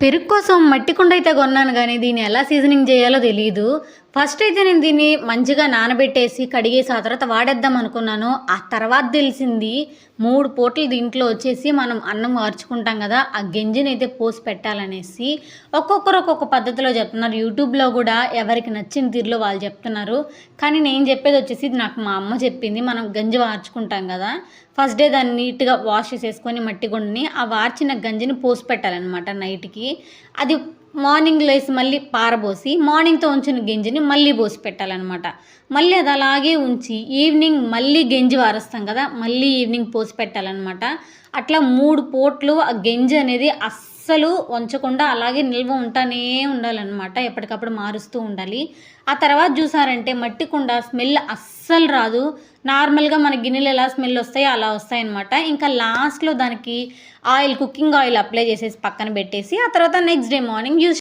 పెరుగు కోసం మట్టి కుండ అయితే కొన్నాను కానీ దీన్ని ఎలా సీజనింగ్ చేయాలో తెలియదు ఫస్ట్ అయితే నేను దీన్ని మంచిగా నానబెట్టేసి కడిగేసి ఆ తర్వాత వాడేద్దాం అనుకున్నాను. ఆ తర్వాత తెలిసింది మూడు పూటలు దీంట్లో వచ్చేసి మనం అన్నం మార్చుకుంటాం కదా ఆ గంజిని అయితే పోసి పెట్టాలనేసి ఒక్కొక్కరు ఒక్కొక్క పద్ధతిలో చెప్తున్నారు. యూట్యూబ్లో కూడా ఎవరికి నచ్చిన తీరులో వాళ్ళు చెప్తున్నారు. కానీ నేను చెప్పేది వచ్చేసి ఇది నాకు మా అమ్మ చెప్పింది. మనం గంజి మార్చుకుంటాం కదా ఫస్ట్ డే దాన్ని నీట్గా వాష్ చేసేసుకొని మట్టి గుండని ఆ వార్చిన గంజిని పోసి పెట్టాలన్నమాట నైట్కి. అది మార్నింగ్ లేసి మళ్ళీ పారబోసి మార్నింగ్తో ఉంచిన గింజని మళ్ళీ పోసి పెట్టాలన్నమాట. మళ్ళీ అది అలాగే ఉంచి ఈవినింగ్ మళ్ళీ గంజి వారుస్తాం కదా మళ్ళీ ఈవినింగ్ పోసి పెట్టాలన్నమాట. అట్లా మూడు పూట్లు ఆ గంజి అనేది అస్సలు అస్సలు వంచకుండా అలాగే నిల్వ ఉంటానే ఉండాలన్నమాట ఎప్పటికప్పుడు మారుస్తూ ఉండాలి. ఆ తర్వాత చూసారంటే మట్టి కుండ స్మెల్ అస్సలు రాదు. నార్మల్గా మన గిన్నెలు ఎలా స్మెల్ వస్తాయో అలా వస్తాయన్నమాట. ఇంకా లాస్ట్లో దానికి ఆయిల్ కుకింగ్ ఆయిల్ అప్లై చేసేసి పక్కన పెట్టేసి ఆ తర్వాత నెక్స్ట్ డే మార్నింగ్ యూస్